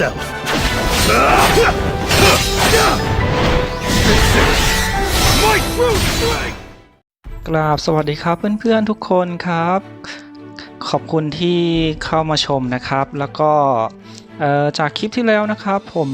yourself. กราบสวัสดีครับเพื่อนๆทุกคนครับ ขอบคุณที่เข้ามาชมนะครับ แล้วก็จากคลิปที่แล้วนะครับ ผม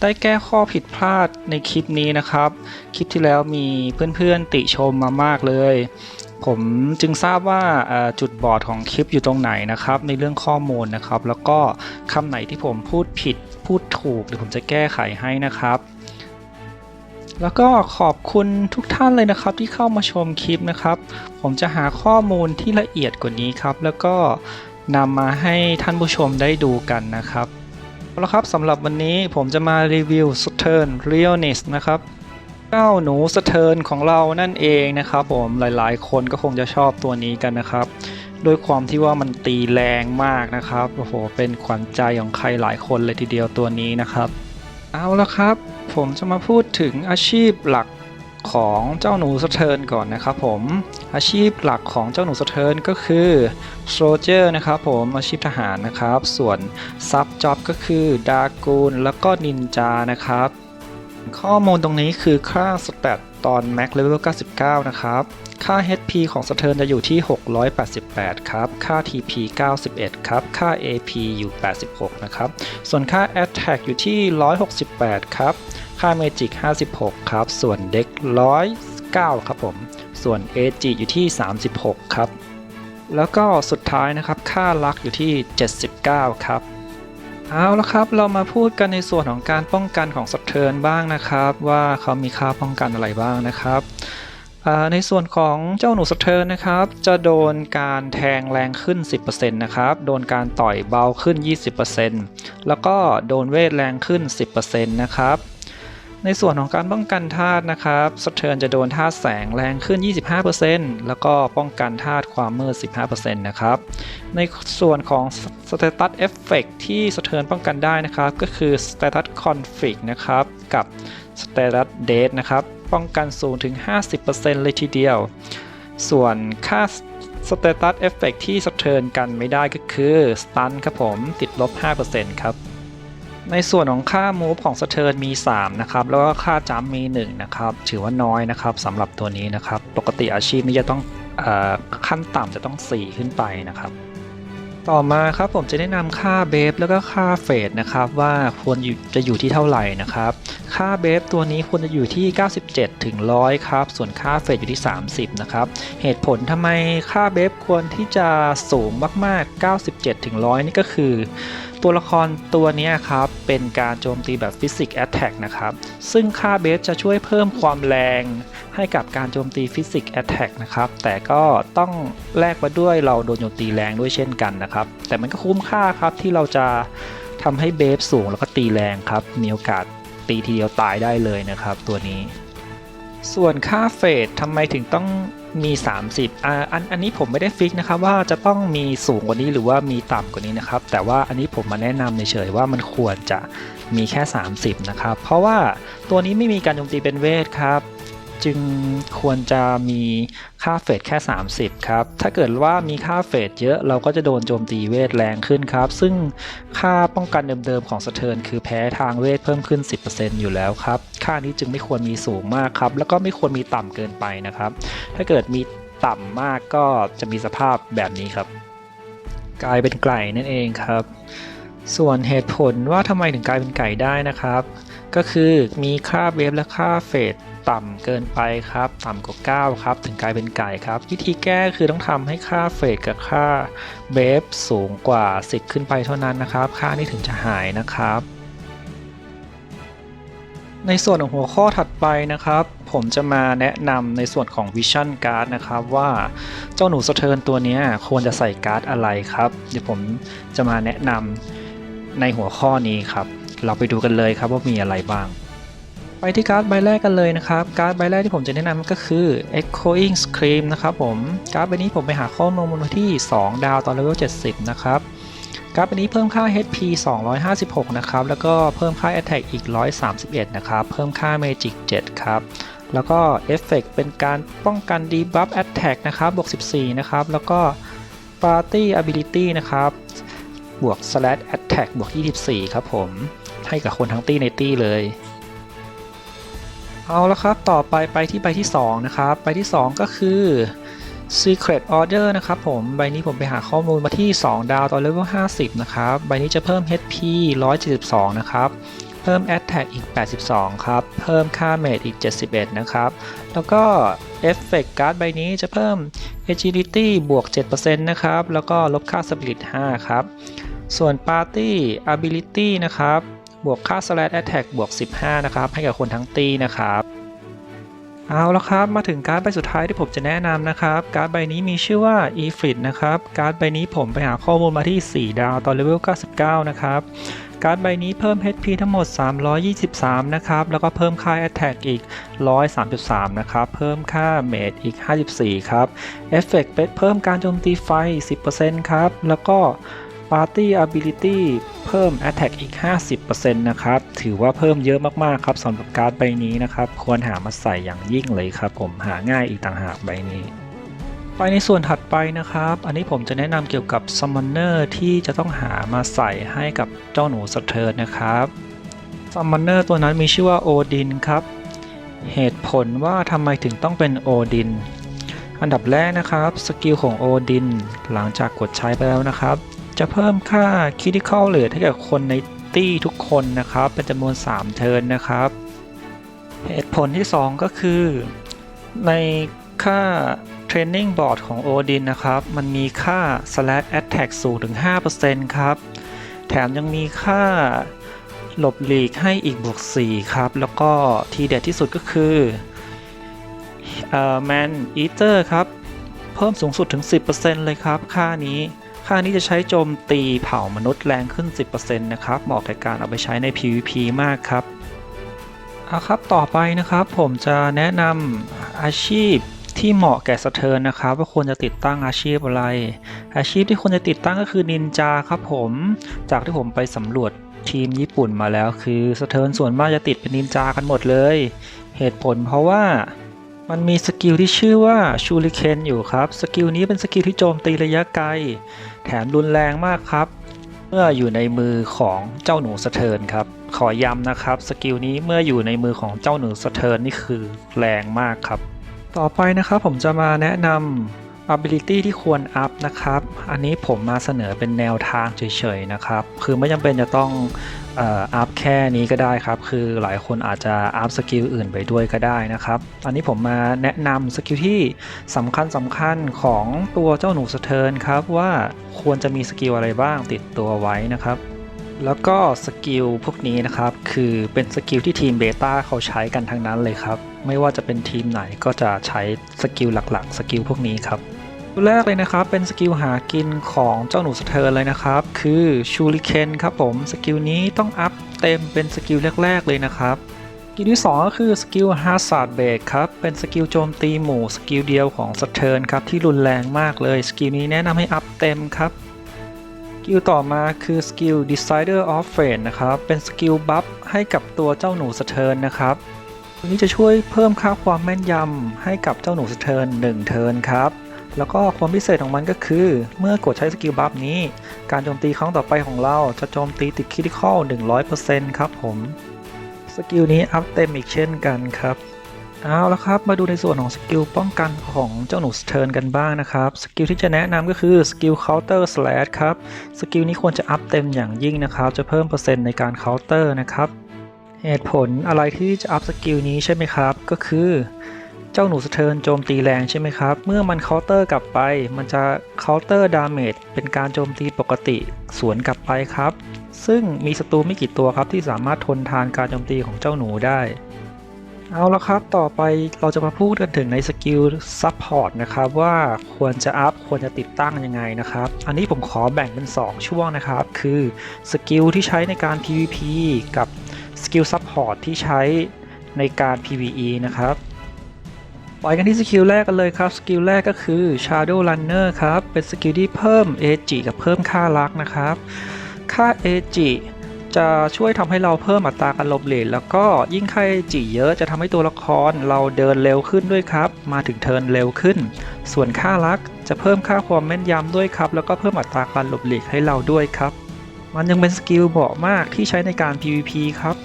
ได้แก้ข้อผิดพลาดในคลิปนี้นะครับ คลิปที่แล้วมีเพื่อนๆติชมมามากเลย ผมจึงทราบว่าจุดบอดของคลิปอยู่ตรงไหนนะครับ ในเรื่องข้อมูลนะครับ แล้วก็คำไหนที่ผมพูดผิดพูดถูกเดี๋ยวผมจะแก้ไขให้นะครับ แล้วก็ขอบคุณทุกท่านเลยนะครับ ที่เข้ามาชมคลิปนะครับ ผมจะหาข้อมูลที่ละเอียดกว่านี้ครับ แล้วก็นำมาให้ท่านผู้ชมได้ดูกันนะครับเอาละครับสำหรับวันนี้ผมจะมารีวิว Saturn Realness นะครับ เจ้าหนูสะเทินของเรานั่นเองนะครับผมหลายๆ คนก็คงจะชอบตัวนี้กันนะครับด้วยความที่ว่ามันตีแรงมากนะครับโอ้โหเป็นขวัญใจของใครหลายคนเลยทีเดียวตัวนี้นะครับ เอาละครับ ผมจะมาพูดถึงอาชีพหลักของเจ้าหนูสะเทินก่อนนะครับผมอาชีพหลักของเจ้าหนูสะเทินก็คือโซเจอร์นะครับผมอาชีพทหารนะครับ ส่วนซับจ็อบก็คือดากูนแล้วก็นินจานะครับ ข้อมูลตรงนี้คือค่าสแตทตอน Max Level 99 นะครับ ค่า HP ของสเทิร์นจะอยู่ที่ 688 ครับ ค่า TP 91 ครับ ค่า AP อยู่ 86 นะครับ ส่วนค่า Attack อยู่ที่ 168 ครับ ค่า Magic 56 ครับ ส่วน Dex 109 ครับผม ส่วน AG อยู่ที่ 36 ครับ แล้วก็สุดท้ายนะครับ ค่าลักอยู่ที่ 79 ครับ เอาละครับเรามาพูดกันในส่วนของการป้องกันของสเทิร์นบ้างนะครับ ว่าเขามีค่าป้องกันอะไรบ้างนะครับในส่วนของเจ้าหนูสเทิร์นนะครับ จะโดนการแทงแรงขึ้น 10%นะครับ โดนการต่อยเบาขึ้น 20%แล้วก็โดนเวทแรงขึ้น 10%นะครับ ในส่วนของการป้องกันธาตุนะครับสเทิร์นจะโดนธาตุแสงแรงขึ้น 25%แล้วก็ป้องกันธาตุความมืด 15%นะครับ ในส่วนของ Status Effect ที่สะเทือนป้องกันได้นะครับ ก็คือ Status Conflict นะครับ กับ Status Death นะครับ ป้องกันสูงถึง 50%เลยทีเดียว ส่วนค่า Status Effect ที่สะเทือนกันไม่ได้ก็คือ Stun ครับผมติดลบ 5%ครับ ในส่วนของค่า move ของสเทิร์นมี 3 นะครับ แล้วก็ค่าจัมมี 1 นะครับ ถือว่าน้อยนะครับสำหรับตัวนี้นะครับ ปกติอาชีพนี้จะต้องอขั้นต่ำจะต้อง 4 ขึ้นไปนะครับต่อมาครับผมจะแนะนำค่าเบฟแล้วก็ค่าเฟดนะครับว่าควรจะอยู่ที่เท่าไหร่นะครับค่าเบฟตัวนี้ควรจะอยู่ที่ 97 ถึง 100 ครับ ส่วนค่าเฟดอยู่ที่ 30 นะครับ เหตุผลทำไมค่าเบฟควรที่จะสูงมากๆ 97 ถึง 100 นี่ก็คือ ตัวละครตัวนี้ครับ เป็นการโจมตีแบบฟิสิก s แอ t แทกนะครับ ซึ่งค่าเบสจะช่วยเพิ่มความแรงให้กับการโจมตีฟิสิก s แอ t แทกนะครับ แต่ก็ต้องแลกมาด้วยเราโดนโจมตีแรงด้วยเช่นกันนะครับ แต่มันก็คุ้มค่าครับที่เราจะทำให้เบฟสูงแล้วก็ตีแรงครับ มีโอกาสตีทีเดียวตายได้เลยนะครับ ตัวนี้ ส่วนค่าเฟดทำไมถึงต้อง มี 30อ่าอันอันนี้ผมไม่ได้ฟิกนะครับว่าจะต้องมีสูงกว่านี้หรือว่ามีต่ำกว่านี้นะครับ แต่ว่าอันนี้ผมมาแนะนำเฉยๆว่ามันควรจะมีแค่ 30 นะครับ เพราะว่าตัวนี้ไม่มีการโจมตีเป็นเวทครับ จึงควรจะมีค่าเฟดแค่ 30 ครับ ถ้าเกิดว่ามีค่าเฟดเยอะเราก็จะโดนโจมตีเวทแรงขึ้นครับ ซึ่งค่าป้องกันเดิมๆของสะเทินคือแพ้ทางเวทเพิ่มขึ้น 10%อยู่แล้วครับ ค่านี้จึงไม่ควรมีสูงมากครับ แล้วก็ไม่ควรมีต่ำเกินไปนะครับ ถ้าเกิดมีต่ำมากก็จะมีสภาพแบบนี้ครับ กลายเป็นไก่นั่นเองครับส่วนเหตุผลว่าทำไมถึงกลายเป็นไก่ได้นะครับ ก็คือมีค่าเวฟและค่าเฟด ต่ำเกินไปครับ ต่ำกว่า9ครับ ถึงกลายเป็นไก่ครับ วิธีแก้คือต้องทำให้ค่าเฟดกับค่าเวฟสูงกว่า 10 ขึ้นไปเท่านั้นนะครับ ค่านี้ถึงจะหายนะครับในส่วนของหัวข้อถัดไปนะครับ ผมจะมาแนะนำในส่วนของ Vision Card นะครับว่าเจ้าหนูสะเทินตัวนี้ควรจะใส่การ์ดอะไรครับ เดี๋ยวผมจะมาแนะนำในหัวข้อนี้ครับ เราไปดูกันเลยครับว่ามีอะไรบ้าง ไปที่การ์ดใบแรกกันเลยนะครับ การ์ดใบแรกที่ผมจะแนะนำก็คือ Echoing Scream นะครับผม การ์ดใบนี้ผมไปหาข้อมูลมาที่ 2 ดาวตอนเลเวล 70 นะครับการ์ดใบนี้เพิ่มค่า HP 256 นะครับ แล้วก็เพิ่มค่า Attack อีก 131 นะครับ เพิ่มค่า Magic 7 ครับ แล้วก็เอฟเฟกเป็นการป้องกัน Debuff Attack นะครับบวก 14 นะครับ แล้วก็ Party Ability นะครับบวก slash attack บวก 24 ครับผม ให้กับคนทั้งตี้ในตี้เลย เอาละครับ ต่อไปไปที่ใบที่ 2 นะครับ ใบที่ 2 ก็คือ Secret Order นะครับผม ใบนี้ผมไปหาข้อมูลมาที่ 2 ดาวตอนเลเวล50 นะครับ ใบนี้จะเพิ่ม HP 172 นะครับ เพิ่ม Attack อีก 82 ครับ เพิ่มค่า Mage อีก 71 นะครับ แล้วก็ Effect Card ใบนี้จะเพิ่ม Agility บวก 7%นะครับ แล้วก็ลบค่า Spirit 5 ครับ ส่วน Party Ability นะครับ บวกค่า Slash Attack บวก 15 นะครับ ให้กับคนทั้งตีนะครับ เอาละครับ มาถึงการ์ดใบสุดท้ายที่ผมจะแนะนำนะครับ การ์ดใบนี้มีชื่อว่า e f r i t นะครับ การ์ดใบนี้ผมไปหาข้อมูลมาที่ 4 ดาวตอนเลเวล 99 นะครับ การ์ดใบนี้เพิ่ม HP ทั้งหมด 323 นะครับ แล้วก็เพิ่มค่า Attack อีก 133 นะครับ เพิ่มค่า Mage อีก 54 ครับ Effect เพิ่มการโจมตีไฟ 10%ครับ แล้วก็ Party Ability เพิ่ม Attack อีก 50%นะครับ ถือว่าเพิ่มเยอะมากๆครับสำหรับการ์ดใบนี้นะครับ ควรหามาใส่อย่างยิ่งเลยครับผมหาง่ายอีกต่างหากใบนี้ ไปในส่วนถัดไปนะครับ อันนี้ผมจะแนะนำเกี่ยวกับ Summoner ที่จะต้องหามาใส่ให้กับเจ้าหนูสเทิร์นนะครับ Summoner ตัวนั้นมีชื่อว่าโอดินครับ เหตุผลว่าทำไมถึงต้องเป็นโอดินอันดับแรกนะครับสกิลของโอดินหลังจากกดใช้ไปแล้วนะครับ จะเพิ่มค่า Critical Rate ให้กับคนในตี้ทุกคนนะครับ เป็นจำนวน 3 เทิร์นนะครับ เหตุผลที่ 2 ก็คือ ในค่า Training Board ของ Odin นะครับ มันมีค่า Slash Attack สูงถึง 5%ครับ แถมยังมีค่าหลบหลีกให้อีกบวก 4 ครับ แล้วก็ทีเด็ดที่สุดก็คือเอ่อ Man Eater ครับ เพิ่มสูงสุดถึง 10%เลยครับ ค่านี้ ค่านี้จะใช้โจมตีเผ่ามนุษย์แรงขึ้น 10%นะครับ เหมาะกับการเอาไปใช้ใน PVP มากครับเอาครับ ต่อไปนะครับผมจะแนะนำอาชีพที่เหมาะแก่สะเทิร์นนะครับ ว่าควรจะติดตั้งอาชีพอะไร อาชีพที่ควรจะติดตั้งก็คือนินจาครับผม จากที่ผมไปสำรวจทีมญี่ปุ่นมาแล้ว คือสะเทิร์นส่วนมากจะติดเป็นนินจากันหมดเลย เหตุผลเพราะว่ามันมีสกิลที่ชื่อว่าชูริเคนอยู่ครับ สกิลนี้เป็นสกิลที่โจมตีระยะไกล แถมรุนแรงมากครับ เมื่ออยู่ในมือของเจ้าหนูสะเทินครับ ขอย้ำนะครับสกิลนี้เมื่ออยู่ในมือของเจ้าหนูสะเทินนี่คือแรงมากครับ ต่อไปนะครับผมจะมาแนะนำ ability ที่ควรอัพนะครับ อันนี้ผมมาเสนอเป็นแนวทางเฉยๆนะครับ คือไม่จำเป็นจะต้อง อัพแค่นี้ก็ได้ครับ คือหลายคนอาจจะอัพสกิลอื่นไปด้วยก็ได้นะครับ อันนี้ผมมาแนะนำสกิลที่สำคัญสำคัญของตัวเจ้าหนูสะเทินครับ ว่าควรจะมีสกิลอะไรบ้างติดตัวไว้นะครับ แล้วก็สกิลพวกนี้นะครับ คือเป็นสกิลที่ทีมเบต้าเขาใช้กันทั้งนั้นเลยครับ ไม่ว่าจะเป็นทีมไหนก็จะใช้สกิลหลักๆ สกิลพวกนี้ครับ ตัวแรกเลยนะครับเป็นสกิลหากินของเจ้าหนูสะเทิร์นเลยนะครับ คือชูริเคนครับผมสกิลนี้ต้องอัพเต็มเป็นสกิลแรก ๆ เลยนะครับสกิลที่ 2 ก็คือสกิลฮาร์ a r d เบรกครับเป็นสกิลโจมตีหมู่สกิลเดียวของสเทิร์นครับที่รุนแรงมากเลยสกิลนี้แนะนำให้อัพเต็มครับสกิลต่อมาคือสกิล Decider of Fate นะครับเป็นสกิลบัฟให้กับตัวเจ้าหนูสเทิร์นนะครับตัวนี้จะช่วยเพิ่มค่าความแม่นยำให้กับเจ้าหนูสเทิร์น1เทิร์นครับ แล้วก็ความพิเศษของมันก็คือ เมื่อกดใช้สกิลบัฟนี้ การโจมตีครั้งต่อไปของเราจะโจมตีติดคริติคอล100%ครับผม สกิลนี้อัพเต็มอีกเช่นกันครับ เอาละครับ มาดูในส่วนของสกิลป้องกันของเจ้าหนูสเทิร์นกันบ้างนะครับ สกิลที่จะแนะนำก็คือสกิล counter slash ครับ สกิลนี้ควรจะอัพเต็มอย่างยิ่งนะครับ จะเพิ่มเปอร์เซ็นต์ในการ counter นะครับ เหตุผลอะไรที่จะอัพสกิลนี้ใช่ไหมครับ ก็คือ เจ้าหนูสะเทินโจมตีแรงใช่ไหมครับ เมื่อมันเคาน์เตอร์กลับไป มันจะเคาน์เตอร์ดาเมจเป็นการโจมตีปกติสวนกลับไปครับ ซึ่งมีศัตรูไม่กี่ตัวครับที่สามารถทนทานการโจมตีของเจ้าหนูได้ เอาละครับ ต่อไปเราจะมาพูดกันถึงในสกิลซัพพอร์ตนะครับว่าควรจะอัพควรจะติดตั้งยังไงนะครับ อันนี้ผมขอแบ่งเป็น 2 ช่วงนะครับ คือสกิลที่ใช้ในการ PVP กับสกิลซัพพอร์ตที่ใช้ในการ PVE นะครับ ไปกันที่สกิลแรกกันเลยครับสกิลแรกก็คือ Shadow Runner ครับ เป็นสกิลที่เพิ่ม AG กับเพิ่มค่ารักนะครับ ค่า AG จะช่วยทำให้เราเพิ่มอัตราการหลบเหลนแล้วก็ยิ่งค่า AG เยอะจะทำให้ตัวละครเราเดินเร็วขึ้นด้วยครับ มาถึงเทิร์นเร็วขึ้น ส่วนค่ารักจะเพิ่มค่าความแม่นยำด้วยครับ แล้วก็เพิ่มอัตราการหลบเหลีกให้เราด้วยครับ มันยังเป็นสกิลเหมาะมากที่ใช้ในการ PVP ครับ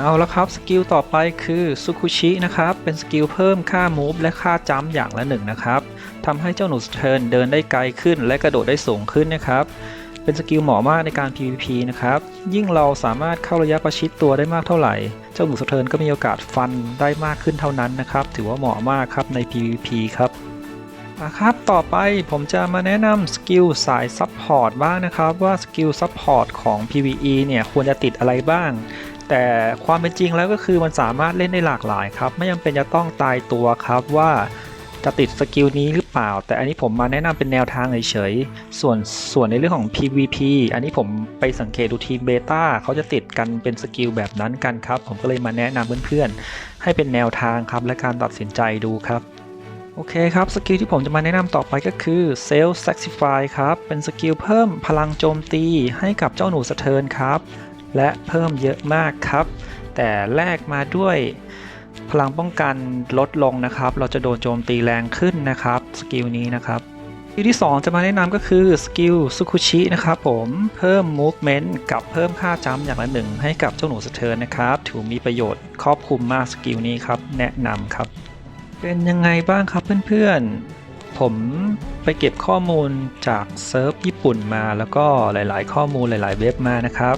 เอาละครับ สกิลต่อไปคือซุคุชินะครับ เป็นสกิลเพิ่มค่า move และค่าจัมอย่างละหนึ่งนะครับทำให้เจ้าหนูสเทิร์นเดินได้ไกลขึ้นและกระโดดได้สูงขึ้นนะครับ เป็นสกิลเหมาะมากในการ PVP นะครับ ยิ่งเราสามารถเข้าระยะประชิดตัวได้มากเท่าไหร่ เจ้าหนูสเทิร์นก็มีโอกาสฟันได้มากขึ้นเท่านั้นนะครับ ถือว่าเหมาะมากครับใน PVP ครับอะครับ ต่อไปผมจะมาแนะนำสกิลสายซับพอร์ตบ้างนะครับ ว่าสกิลซับพอร์ตของ PVE เนี่ยควรจะติดอะไรบ้าง แต่ความเป็นจริงแล้วก็คือมันสามารถเล่นได้หลากหลายครับ ไม่จำเป็นจะต้องตายตัวครับว่าจะติดสกิลนี้หรือเปล่า แต่อันนี้ผมมาแนะนำเป็นแนวทางเฉยๆ ส่วนส่วนในเรื่องของ PVP อันนี้ผมไปสังเกตดูทีมเบต้าเขาจะติดกันเป็นสกิลแบบนั้นกันครับ ผมก็เลยมาแนะนำเพื่อนๆ ให้เป็นแนวทางครับและการตัดสินใจดูครับ โอเคครับ สกิลที่ผมจะมาแนะนำต่อไปก็คือ Self Sacrifice ครับ เป็นสกิลเพิ่มพลังโจมตีให้กับเจ้าหนูสะเทินครับ และเพิ่มเยอะมากครับ แต่แลกมาด้วยพลังป้องกันลดลงนะครับ เราจะโดนโจมตีแรงขึ้นนะครับสกิลนี้นะครับสกิลที่ 2 จะมาแนะนำก็คือสกิลซุคุชินะครับผมเพิ่ม movement กับเพิ่มค่าจัมอย่างละหนึ่งให้กับเจ้าหนูสะเทิร์นนะครับ ถือมีประโยชน์ครอบคลุมมากสกิลนี้ครับ แนะนำครับ เป็นยังไงบ้างครับเพื่อนๆ ผมไปเก็บข้อมูลจากเซิร์ฟญี่ปุ่นมาแล้วก็หลาย ๆ ข้อมูลหลาย ๆ เว็บมานะครับ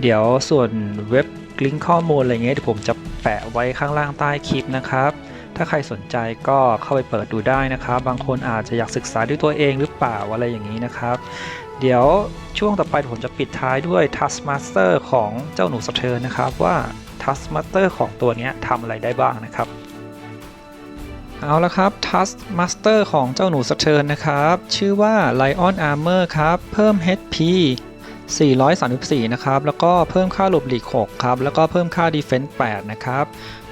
เดี๋ยวส่วนเว็บลิงก์ข้อมูลอะไรเงี้ยเดี๋ยวผมจะแปะไว้ข้างล่างใต้คลิปนะครับ ถ้าใครสนใจก็เข้าไปเปิดดูได้นะครับ บางคนอาจจะอยากศึกษาด้วยตัวเองหรือเปล่าอะไรอย่างนี้นะครับ เดี๋ยวช่วงต่อไปผมจะปิดท้ายด้วย Task Master ของเจ้าหนูสะเทินนะครับว่า Task Master ของตัวนี้ทำอะไรได้บ้างนะครับ เอาละครับ Task Master ของเจ้าหนูสะเทินนะครับ ชื่อว่า Lion Armor ครับ เพิ่ม HP 434 นะครับ แล้วก็เพิ่มค่าหลบหลีก 6 ครับ แล้วก็เพิ่มค่า Defense 8 นะครับ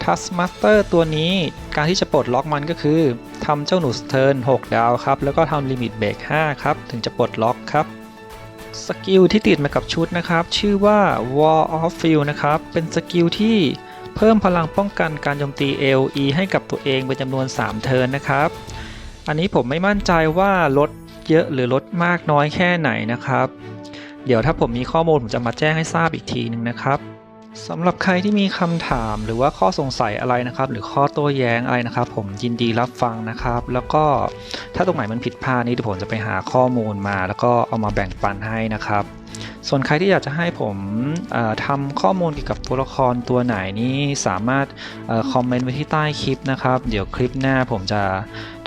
Task Master ตัวนี้การที่จะปลดล็อกมันก็คือทำเจ้าหนูสเทิน 6 ดาวครับ แล้วก็ทำ Limit Break 5ครับ ถึงจะปลดล็อกครับสกิลที่ติดมากับชุดนะครับ ชื่อว่า Wall of Field นะครับ เป็นสกิลที่ เพิ่มพลังป้องกันการโจมตี AOE ให้กับตัวเองเป็นจำนวน 3 เทิร์นนะครับ อันนี้ผมไม่มั่นใจว่าลดเยอะหรือลดมากน้อยแค่ไหนนะครับ เดี๋ยวถ้าผมมีข้อมูลผมจะมาแจ้งให้ทราบอีกทีหนึ่งนะครับสำหรับใครที่มีคำถามหรือว่าข้อสงสัยอะไรนะครับ หรือข้อโต้แย้งอะไรนะครับ ผมยินดีรับฟังนะครับ แล้วก็ถ้าตรงไหนมันผิดพลาดนี้เดี๋ยวผมจะไปหาข้อมูลมา แล้วก็เอามาแบ่งปันให้นะครับ ส่วนใครที่อยากจะให้ผมทำข้อมูลเกี่ยวกับตัวละครตัวไหนนี่สามารถคอมเมนต์ไว้ที่ใต้คลิปนะครับ เดี๋ยวคลิปหน้าผมจะ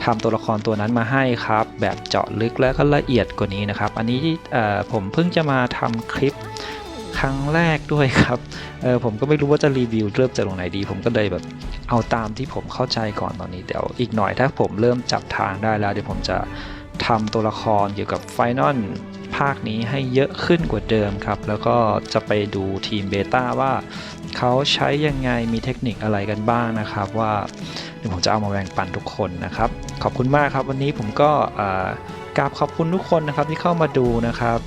ทำตัวละครตัวนั้นมาให้ครับ แบบเจาะลึกและก็ละเอียดกว่านี้นะครับ อันนี้เอ่ผมเพิ่งจะมาทำคลิปครั้งแรกด้วยครับเออผมก็ไม่รู้ว่าจะรีวิวเริ่มจากตรงไหนดี ผมก็เลยแบบเอาตามที่ผมเข้าใจก่อนตอนนี้เดี๋ยวอีกหน่อยถ้าผมเริ่มจับทางได้แล้วเดี๋ยวผมจะทำตัวละครเกี่ยวกับไฟนอล ภาคนี้ให้เยอะขึ้นกว่าเดิมครับ แล้วก็จะไปดูทีมเบต้าว่าเขาใช้ยังไงมีเทคนิคอะไรกันบ้างนะครับ ว่าเดี๋ยวผมจะเอามาแบ่งปันทุกคนนะครับ ขอบคุณมากครับ วันนี้ผมก็กราบขอบคุณทุกคนนะครับที่เข้ามาดูนะครับ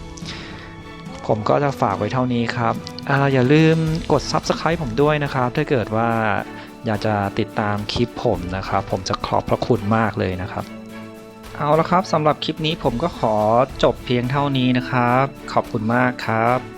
ผมก็จะฝากไว้เท่านี้ครับอาอย่าลืมกด Subscribe ผมด้วยนะครับ ถ้าเกิดว่าอยากจะติดตามคลิปผมนะครับ ผมจะขอบพระคุณมากเลยนะครับ เอาละครับสำหรับคลิปนี้ผมก็ขอจบเพียงเท่านี้นะครับ ขอบคุณมากครับ